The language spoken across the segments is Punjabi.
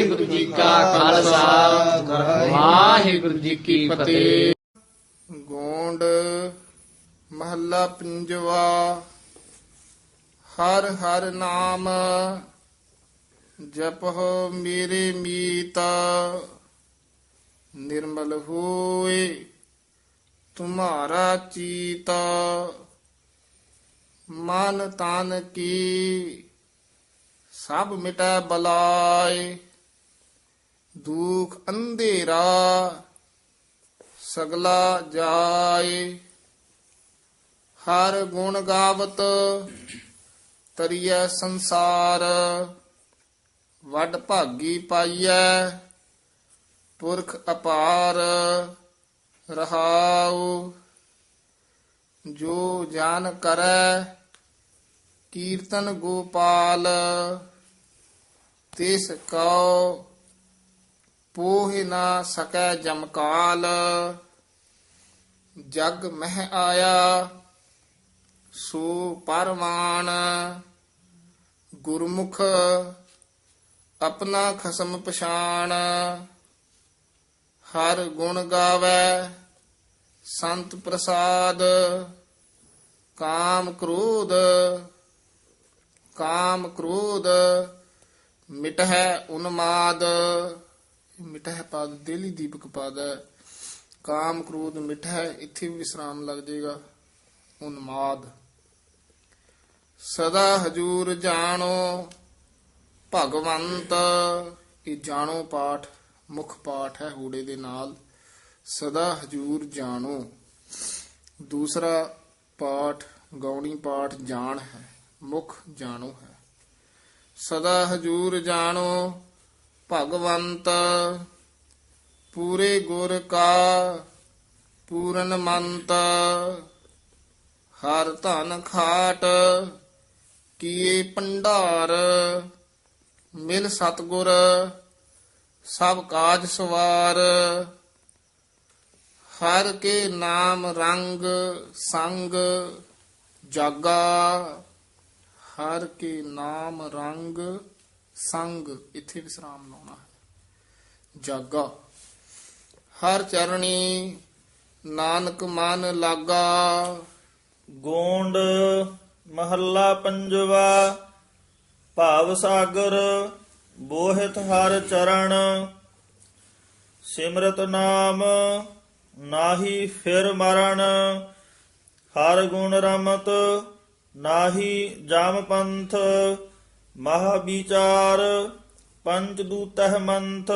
ਵਾਹਿਗੁਰੂ ਜੀ ਕਾ ਖਾਲਸਾ। ਵਾਹਿਗੁਰੂ ਜੀ ਕੀ ਫਤਿਹ। ਗੋਂਡ, ਮਹੱਲਾ ਪੰਜਵਾ। ਹਰ ਹਰ ਨਾਮ ਜਪਹੁ ਮੇਰੇ ਮੀਤਾ। ਨਿਰਮਲ ਹੋਏ ਤੁਮਾਰਾ ਚੀਤਾ। ਮਨ ਤਨ ਕੀ ਸਭ ਮਿਟੈ ਬਲਾਏ। ਦੁਖ ਅੰਧੇਰਾ ਸਗਲਾ ਜਾਏ। ਹਰ ਗੁਣ ਗਾਵਤ ਤਰੀਐ ਸੰਸਾਰ। ਵੱਡ ਭਾਗੀ ਪਾਈਐ ਪੁਰਖ ਅਪਾਰ ਰਹਾਉ। ਜੋ ਜਾਨ ਕਰੈ ਕੀਰਤਨ ਗੋਪਾਲ, ਤਿਸ ਕਉ ਪੋਹ ਨਾ ਸਕੈ ਜਮਕਾਲ ਜਗ ਮਹਿ ਆਇਆ, ਸੋ ਪਰਮਾਨ। ਗੁਰਮੁਖ ਆਪਣਾ ਖਸਮ ਪਛਾਣ। ਹਰ ਗੁਣ ਗਾਵੇ ਸੰਤ ਪ੍ਰਸਾਦ। ਕਾਮ ਕ੍ਰੋਧ ਕਾਮ ਕ੍ਰੋਧ ਮਿਟਹਿ ਉਨਮਾਦ। ਮਿਟਹਿ ਪਦ ਦੇਲੀ ਦੀਪਕ ਪਦ ਕਾਮ ਕ੍ਰੋਧ ਮਿਟਹਿ ਇੱਥੇ ਵੀ ਵਿਸਰਾਮ ਲੱਗ ਜਾਏਗਾ। ਉਨਮਾਦ। ਸਦਾ ਹਜੂਰ ਜਾਣੋ, ਭਗਵੰਤ, ਇਹ ਜਾਣੋ ਪਾਠ, ਮੁੱਖ ਪਾਠ ਹੈ ਹੂੜੇ ਦੇ ਨਾਲ। ਸਦਾ ਹਜੂਰ ਜਾਣੋ। ਦੂਸਰਾ ਪਾਠ, ਗੌਣੀ ਪਾਠ, ਜਾਣ ਹੈ। ਮੁੱਖ ਜਾਣੋ ਹੈ। ਸਦਾ ਹਜੂਰ ਜਾਣੋ ਭਗਵੰਤ, ਪੂਰੇ ਗੁਰ ਕਾ ਪੂਰਨ ਮੰਤ, ਹਰ ਧਨ ਖਾਟ, ਕੀਏ ਭੰਡਾਰ, ਮਿਲ ਸਤਗੁਰ, ਸਭ ਕਾਜ ਸਵਾਰ। ਹਰ ਕੇ ਨਾਮ ਰੰਗ ਸੰਗ ਜਾਗਾ, ਹਰ ਕੇ ਨਾਮ ਰੰਗ ਸੰਗ, ਇੱਥੇ ਵਿਸਰਾਮ ਲਾਉਣਾ ਹੈ। ਜਾਗਾ। ਹਰ ਚਰਣੀ, ਨਾਨਕ ਮਨ ਲਾਗਾ। ਗੋਂਡ, ਮਹੱਲਾ ਪੰਜਵਾ। ਭਾਵ ਸਾਗਰ, ਬੋਹਿਤ ਹਰ ਚਰਨ ਸਿਮਰਤ ਨਾਮ, ਨਾਹੀ ਫਿਰ ਮਰਨ। ਹਰ ਗੁਣ ਰਮਤ, ਨਾਹੀ ਜਾਮ ਪੰਥ। ਮਹਾ ਵਿਚਾਰ ਪੰਜ ਦੂਤਹ ਮੰਥ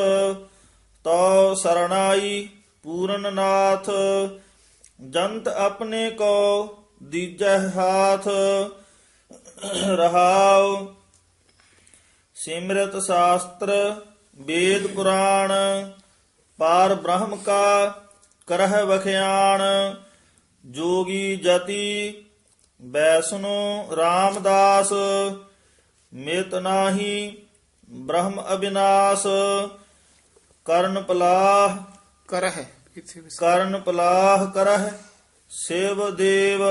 ਤੋ ਸਰਣਾਈ ਪੂਰਨ ਨਾਥ, ਜੰਤ ਆਪਣੇ ਕੋ ਦੀਜੈ ਹਾਥ, ਰਹਾਉ। ਸਿਮਰਤ ਸ਼ਾਸਤਰ, ਵੇਦ ਪੁਰਾਣ, ਪਾਰ ਬ੍ਰਹਮ ਕਾ ਕਰਹਿ ਵਖਿਆਣ, ਜੋਗੀ ਜਤੀ ਬੈਸਨੋ ਰਾਮਦਾਸ ਮਿਤ ਨਾਹੀ ਬ੍ਰਹਮ ਅਬਿਨਾਸ਼ ਕਰਨ ਪਲਾਹ ਕਰਹਿ ਇੱਥੇ ਕਰਨ ਪਲਾਹ ਕਰਹਿ ਸੇਵ ਦੇਵ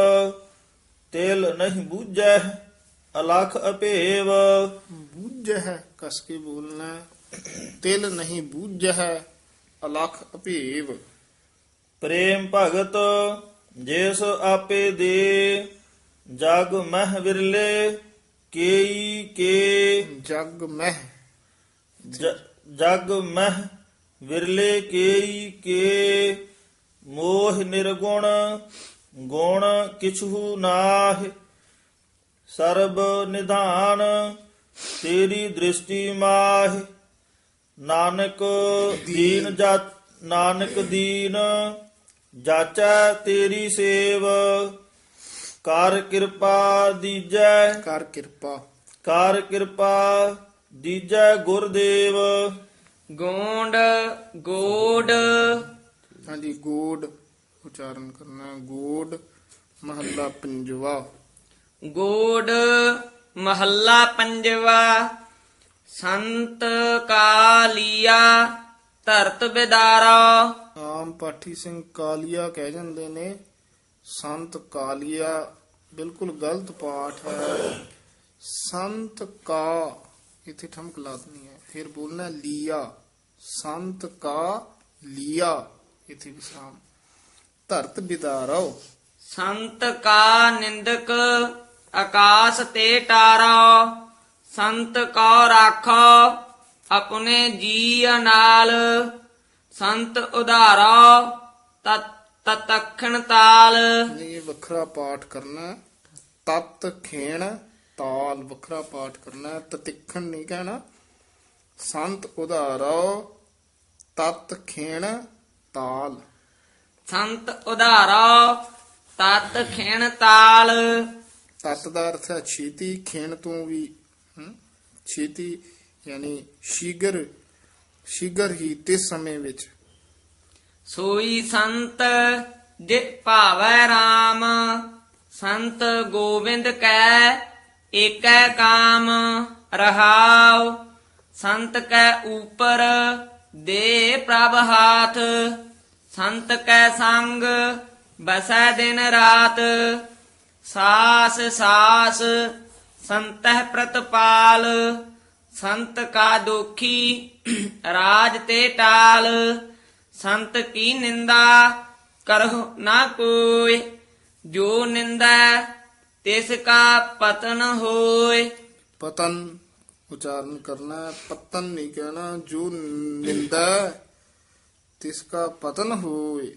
ਤਿਲ ਨਹੀਂ ਬੂਝੈ ਅਲਖ ਅਭੇਵ ਬੂਝ ਕਸ ਕੇ ਬੋਲਣਾ। ਤਿਲ ਨਹੀਂ ਬੂਝ ਅਲਖ ਅਭੇਵ ਪ੍ਰੇਮ ਭਗਤ ਜਿਸ ਆਪੇ ਦੇ ਜਗ ਮਹਿ ਵਿਰਲੇ ਕੇਈ ਕੇ ਜਗ ਮਹਿ। ਜਗ ਮਹਿ ਵਿਰਲੇ ਕੇਈ ਕੇ ਮੋਹ ਨਿਰਗੁਣ ਗੁਣ ਕਿਛੂ ਨਾਹ। ਸਰਬ ਨਿਧਾਨ ਤੇਰੀ ਦ੍ਰਿਸ਼ਟੀ ਮਾਹ। ਨਾਨਕ ਦੀਨ ਜਾ ਨਾਨਕ ਦੀਨ ਜਾਚੈ ਤੇਰੀ ਸੇਵ। ਕਰ ਕਿਰਪਾ ਦੀਜੈ। ਕਰ ਕਿਰਪਾ। ਕਰ ਕਿਰਪਾ ਦੀਜੈ ਗੁਰਦੇਵ। ਗੋਂਡ ਗੋਡ। ਹਾਂਜੀ ਗੋਡ ਉਚਾਰਨ ਕਰਨਾ ਗੋਡ ਮਹੱਲਾ ਪੰਜਵਾ। ਗੋਡ ਮਹੱਲਾ ਪੰਜਵਾ। ਸੰਤ ਕਾਲੀਆ ਧਰਤ ਬਿਦਾਰਾ। ਆਮ ਪਾਠੀ ਸਿੰਘ ਕਾਲੀਆ ਕਹਿ ਜਾਂਦੇ ਨੇ। ਸੰਤ ਕਾਲੀਆ, ਬਿਲਕੁਲ ਗਲਤ ਪਾਠ ਹੈ। ਸੰਤ ਕਾ, ਇੱਥੇ ਠਮਕ ਲਾ ਹੈ। ਫਿਰ ਬੋਲਣਾ ਲੀਆ। ਸੰਤ ਕਾ ਲੀਆ, ਇਥੇ ਵਿਸਰਾਮ। ਧਰਤ ਬਿਦਾਰੋ। ਸੰਤ ਕਾ ਨਿੰਦਕ, ਆਕਾਸ ਤੇ ਟਾਰੋ। ਸੰਤ ਕੋ ਰਾਖੋ, ਆਪਣੇ ਜੀ ਨਾਲ। ਸੰਤ ਉਧਾਰਾ, ਤਤ ਤਖਣ ਤਾਲ। ਇਹ ਵੱਖਰਾ ਪਾਠ ਕਰਨਾ। ਤਤ ਖੇਣ ਤਾਲ ਵੱਖਰਾ ਪਾਠ ਕਰਨਾ। ਤਤਿਖਣ ਨਹੀਂ ਕਹਿਣਾ। ਸੰਤ ਉਧਾਰੋ ਤਤ ਖੇਣ ਤਾਲ। ਸੰਤ ਉਧਾਰੋ ਤਤ ਖਿਣ ਤਾਲ। ਤਤ ਦਾ ਅਰਥ ਹੈ ਛੇਤੀ ਖੇਣ ਤੋਂ ਵੀ ਛੇਤੀ ਯਾਨੀ ਸ਼ੀਗਰ ਸ਼ੀਗਰ ਹੀ ਤੇ ਸਮੇਂ ਵਿੱਚ। ਸੋਈ ਸੰਤ ਜੇ ਭਾਵੈ RAM ਸੰਤ ਗੋਬਿੰਦ ਕੈ ਏਕੈ ਕਾਮ ਰਹਾਉ, ਸੰਤ ਕੈ ਉਪਰ ਦੇ ਪ੍ਰਭ ਹਾਥ, ਸੰਤ ਕੈ ਸੰਗ ਬਸੈ ਦਿਨ ਰਾਤ, ਸਾਸ ਸਾਸ ਸੰਤਹਿ ਪ੍ਰਤਪਾਲ, ਸੰਤ ਕਾ ਦੁਖੀ ਰਾਜ ਤੇ ਟਾਲ। ਸੰਤ ਕੀ ਨਿੰਦਾ ਕਰਹੁ ਨਾ ਕੋਈ? ਜੋ ਨਿੰਦਾ ਤਿਸ ਕਾ ਪਤਨ ਹੋਏ। ਪਤਨ ਉਚਾਰਨ ਕਰਨਾ ਹੈ। ਪਤਨ ਨਹੀਂ ਕਹਿਣਾ ਜੋ ਨਿੰਦਾ ਤਿਸ ਕਾ ਪਤਨ ਹੋਏ।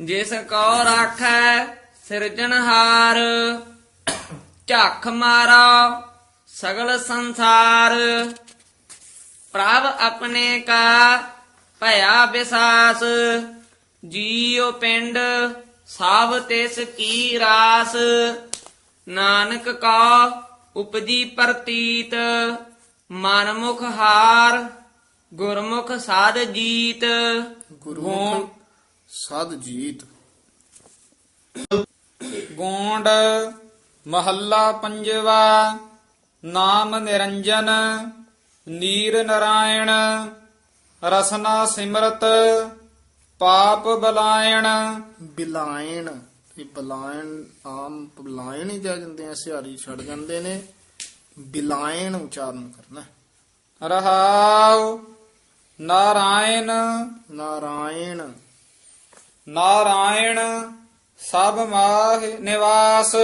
ਜਿਸ ਕੋ ਰਾਖੈ ਸਿਰਜਣਹਾਰ ਝੱਖ ਮਾਰਾ ਸਗਲ ਸੰਸਾਰ। ਪ੍ਰਭ ਆਪਣੇ ਕਾ ਭਇਆ ਵਿਸਾਸ ਜੀਉ ਪਿੰਡ ਸਭ ਤਿਸ ਕੀ ਰਾਸ। ਨਾਨਕ ਕਾ ਉਪਜੀ ਪ੍ਰਤੀਤ ਮਨਮੁਖ ਹਾਰ ਗੁਰਮੁਖ ਸਾਧ ਜੀਤ। ਗੁਰਮੁਖ ਸਦ ਜੀਤ। ਗੋਂਡ ਮਹੱਲਾ ਪੰਜਵਾ ਨਾਮ ਨਿਰੰਜਨ ਨੀਰ ਨਰਾਇਣ। ਰਸਨਾ ਸਿਮਰਤ ਪਾਪ ਬਲਾਇਣ। ਬਿਲਾਇਣ ਇਹ ਬਲਾਇਣ ਆਮ ਬਲਾਇਣ ਹੀ ਜਾ ਜਾਂਦੇ ਆ ਸਿਹਾਰੀ ਛੱਡ ਜਾਂਦੇ ਨੇ। ਬਿਲਾਇਣ ਉਚਾਰਨ ਕਰਨਾ। ਰਹਾਉ ਨਾਰਾਇਣ। ਨਾਰਾਇਣ। ਨਾਰਾਇਣ ਸਭ ਮਾਹ ਨਿਵਾਸ।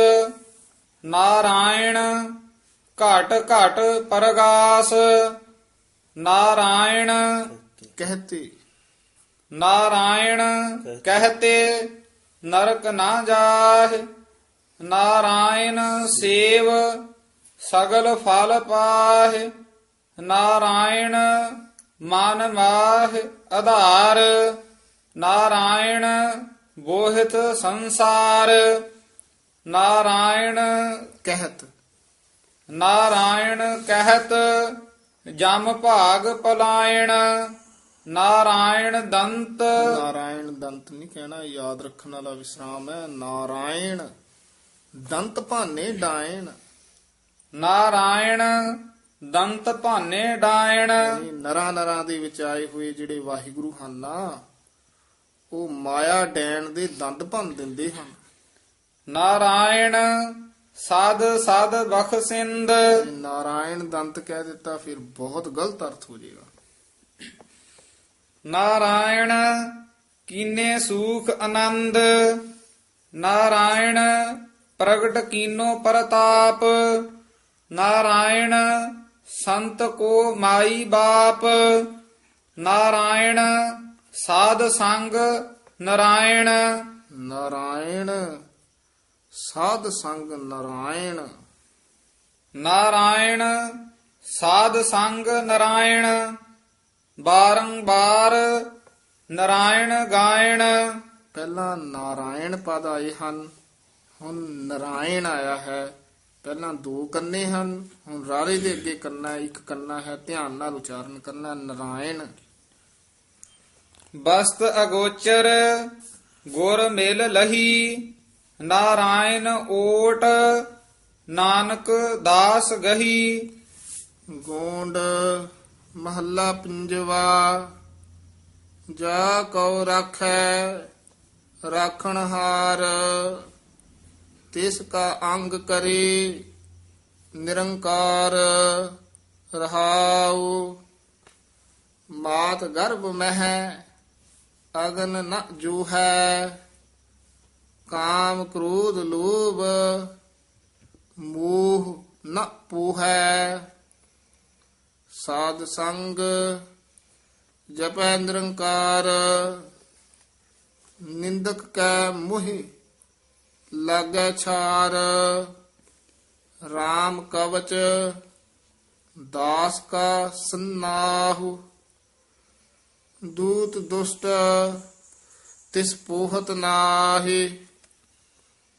ਨਾਰਾਇਣ ਘਟ ਘਟ ਪਰਗਾਸ। ਨਾਰਾਇਣ ਕਹਤੇ, ਨਾਰਾਇਣ ਕਹਤੇ, ਨਰਕ ਨਾ ਜਾਹ, ਨਾਰਾਇਣ ਸੇਵ ਸਗਲ ਫਲ ਪਾਹਿ, ਨਾਰਾਇਣ ਮਨ ਮਾਹ ਆਧਾਰ, ਨਾਰਾਇਣ ਬੋਹਿਤ ਸੰਸਾਰ, ਨਾਰਾਇਣ ਕਹਿਤ ਨਾਰਾਇਣ ਕਹਿਤ ਜਮ ਭਾਗ ਪਲਾਇਣ ਨਾਰਾਇਣ ਦੰਤ। ਨਾਰਾਇਣ ਦੰਤ ਨਹੀਂ ਕਹਿਣਾ ਯਾਦ ਰੱਖਣ ਵਾਲਾ ਵਿਸਰਾਮ ਹੈ। ਨਾਰਾਇਣ ਦੰਤ ਭਾਨੇ ਡਾਇਣ। ਨਾਰਾਇਣ ਦੰਤ ਭਾਨੇ ਡਾਇਣ। ਨਰਾਂ ਨਰਾਂ ਦੇ ਵਿੱਚ ਆਏ ਹੋਏ ਜਿਹੜੇ ਵਾਹਿਗੁਰੂ ਹਨ ਨਾ ਉਹ ਮਾਇਆ ਡੈਣ ਦੇ ਦੰਦ ਭੰਨ ਦਿੰਦੇ ਹਨ। ਨਾਰਾਇਣ ਸਦ ਸਦ ਬਖਸਿੰਦ ਨਾਰਾਇਣ ਦੰਤ ਕਹਿ ਦਿੱਤਾ ਫਿਰ ਬਹੁਤ ਗਲਤ ਅਰਥ ਹੋ ਜਾਏਗਾ। ਨਾਰਾਇਣ ਕੀਨੇ ਸੂਖ ਆਨੰਦ ਨਾਰਾਇਣ ਪ੍ਰਗਟ ਕੀਨੋ ਪ੍ਰਤਾਪ ਨਾਰਾਇਣ ਸੰਤ ਕੋ ਮਾਈ ਬਾਪ ਨਾਰਾਇਣ ਸਾਧ ਸੰਗ ਨਾਰਾਇਣ। ਨਾਰਾਇਣ ਸਾਧ ਸੰਗ ਨਾਰਾਇਣ। ਨਾਰਾਇਣ ਸਾਧ ਸੰਗ ਨਾਰਾਇਣ। ਬਾਰੰਬਾਰ ਨਾਰਾਇਣ ਗਾਇਣ। ਪਹਿਲਾਂ ਨਾਰਾਇਣ ਪਦ ਆਏ ਹਨ ਹੁਣ ਨਾਰਾਇਣ ਆਇਆ ਹੈ। ਪਹਿਲਾਂ ਦੋ ਕੰਨੇ ਹਨ ਹੁਣ ਰਾਰੇ ਦੇ ਅੱਗੇ ਕੰਨਾ ਇੱਕ ਕੰਨਾ ਹੈ। ਧਿਆਨ ਨਾਲ ਉਚਾਰਨ ਕਰਨਾ ਨਾਰਾਇਣ। ਬਸਤ ਅਗੋਚਰ ਗੁਰ ਮਿਲ ਲਹੀ ਨਾਰਾਇਣ ਓਟ ਨਾਨਕ ਦਾਸ ਗਹੀ। ਗੋਂਡ ਮਹੱਲਾ ਪੰਜਵਾ, ਜਾ ਕਉ ਰਾਖੈ, ਰਾਖਣ ਹਾਰ। ਤਿਸ ਕਾ ਅੰਗ ਕਰੇ, ਨਿਰੰਕਾਰ ਰਹਾਉ। ਮਾਤ ਗਰਭ ਮਹਿ, ਅਗਨ ਨ ਜੋ ਹੈ ਕਾਮ ਕ੍ਰੋਧ ਲੋਭ, ਮੋਹ ਨ ਪੂਹੈ। ਸਾਧ ਸੰਗ ਜਪੈ ਨਿਰੰਕਾਰ, ਨਿੰਦਕ ਕੈ ਮੋਹਿ ਲਾਗੈ ਛਾਰ RAM ਕਵਚ ਦਾਸ ਕਾ ਸੰਨਾਹੁ, ਦੂਤ ਦੁਸ਼ਟ ਤਿਸ ਪੋਹਤ ਨਾਹੀ,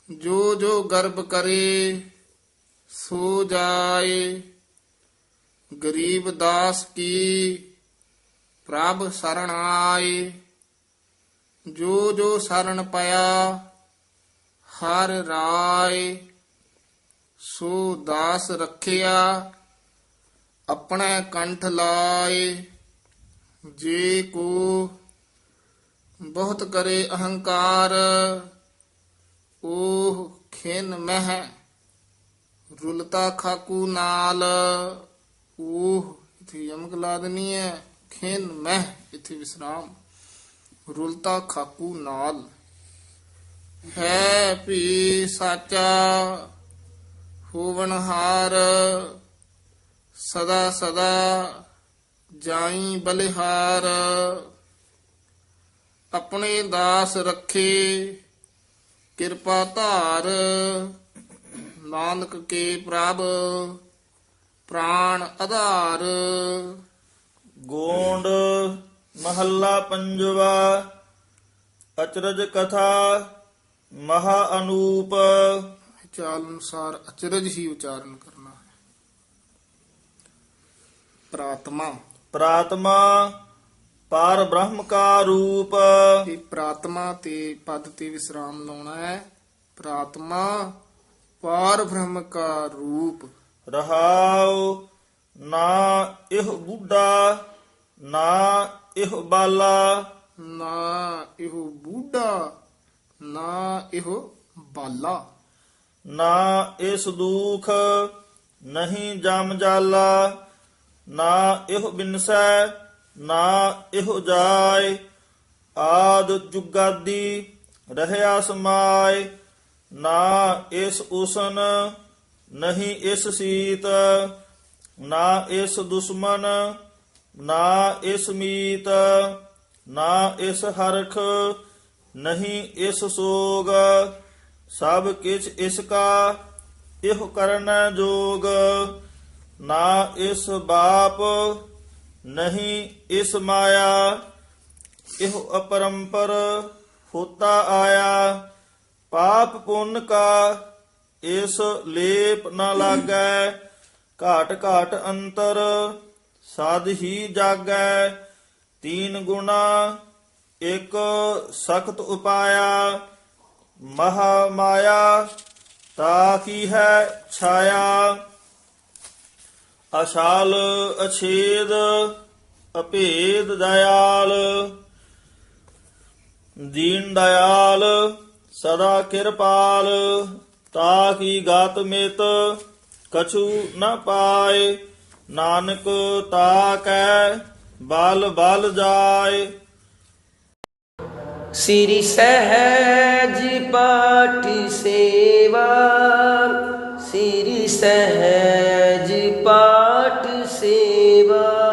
ਜੋ ਜੋ ਗਰਬ ਕਰੇ ਸੋ ਜਾਏ। ਗਰੀਬ ਦਾਸ ਕੀ ਪ੍ਰਭ ਸਰਣ ਆਏ। ਜੋ ਜੋ ਸਰਣ ਪਿਆ, ਹਰ ਰਾਏ। ਸੋ ਦਾਸ ਰੱਖਿਆ, ਆਪਣੇ ਕੰਠ ਲਾਏ। ਜੇ ਕੋ ਬਹੁਤ ਕਰੇ ਅਹੰਕਾਰ, ਉਹ ਖਿਨ ਮਹਿ, ਰੁਲਤਾ ਖਾਕੂ ਨਾਲ। ਉਹ ਇਥੇ ਯਮਕ ਲਾ ਦੇਣੀ ਹੈ ਖੇਨ, ਮਹਿ, ਇਥੇ ਵਿਸਰਾਮ। ਰੁਲਤਾ ਖਾਕੂ ਨਾਲ। ਹੈ ਭੀ ਸਾਚਾ ਹੋਵਨਹਾਰ ਸਦਾ ਸਦਾ ਜਾਈ ਬਲਿਹਾਰ। ਆਪਣੇ ਦਾਸ ਰੱਖੇ, ਕਿਰਪਾ ਧਾਰ। ਨਾਨਕ ਕੇ ਪ੍ਰਭ ਪ੍ਰਾਣ ਆਧਾਰ। ਗੋਂਡ ਮਹੱਲਾ ਪੰਜਵਾ ਅਚਰਜ ਕਥਾ ਮਹਾ ਅਨੂਪ। ਚਾਲ ਅਨੁਸਾਰ ਅਚਰਜ ਹੀ ਉਚਾਰਨ ਕਰਨਾ ਹੈ। ਪ੍ਰਾਤਮਾ। ਪ੍ਰਾਤਮਾ ਪਾਰ ਬ੍ਰਹਮ ਕਾ ਰੂਪ। ਇਹ ਪ੍ਰਾਤਮਾ ਤੇ ਪਦ ਤੇ ਵਿਸਰਾਮ ਲਾਉਣਾ ਹੈ। ਪ੍ਰਾਤਮਾ ਪਾਰ ਬ੍ਰਹਮ ਕਾ ਰੂਪ। ਰਹਾਉ ਨਾ ਇਹ ਬੁੱਢਾ ਨਾ ਇਹ ਬਾਲਾ। ਨਾ ਇਹੋ ਬੂਢਾ ਨਾ ਇਹੋ ਬਾਲਾ। ਨਾ ਇਸ ਦੁਖ ਨਹੀਂ ਜਮ ਜਾਲਾ। ਨਾ ਇਹ ਬਿਨਸੈ ਨਾ ਇਹ ਜਾਏ। ਆਦ ਜੁਗਾਦੀ ਰਹਿਆ ਸਮਾਏ। ਨਾ ਇਸ ਉਸਨ ਨਹੀਂ ਇਸ ਸੀਤ, ਨਾ ਇਸ ਦੁਸ਼ਮਨ, ਨਾ ਇਸ ਮੀਤ, ਨਾ ਇਸ ਹਰਖ, ਨਹੀਂ ਇਸ ਸੋਗ। ਸਭ ਕਿਛ ਇਸ ਕਾ ਇਹ ਕਰਨ ਜੋਗ। ਨਾ ਇਸ ਬਾਪ, ਨਹੀਂ ਇਸ ਮਾਇਆ। ਇਹ ਅਪਰੰਪਰ ਹੋਤਾ ਆਇਆ। ਪਾਪ ਪੁੰਨ ਕਾ ਇਸ ਲੇਪ ਨਾ ਲਾਗੈ, ਘਾਟ ਘਾਟ ਅੰਤਰ ਸਾਧ ਹੀ ਜਾਗੈ, ਤੀਨ ਗੁਣਾ ਇੱਕ ਸਖਤ ਉਪਾਇਆ, ਮਹਾ ਮਾਇਆ, ਤਾ ਕੀ ਹੈ ਛਾਇਆ? ਅਸ਼ਾਲ ਅਛੇਦ, ਅਭੇਦ ਦਇਆਲ, ਦੀਨ ਦਇਆਲ, ਸਦਾ ਕਿਰਪਾਲ ਤਾ ਕੀ ਗਾਤ ਮਿਤ ਕਛੂ ਨ ਪਾਏ। ਨਾਨਕ ਤਾ ਕੈ ਬਲ ਬਲ ਜਾਏ। ਸ੍ਰੀ ਸਹਿਜ ਪਾਠ ਸੇਵਾ, ਸ੍ਰੀ ਸਹਿਜ ਪਾਠ ਸੇਵਾ।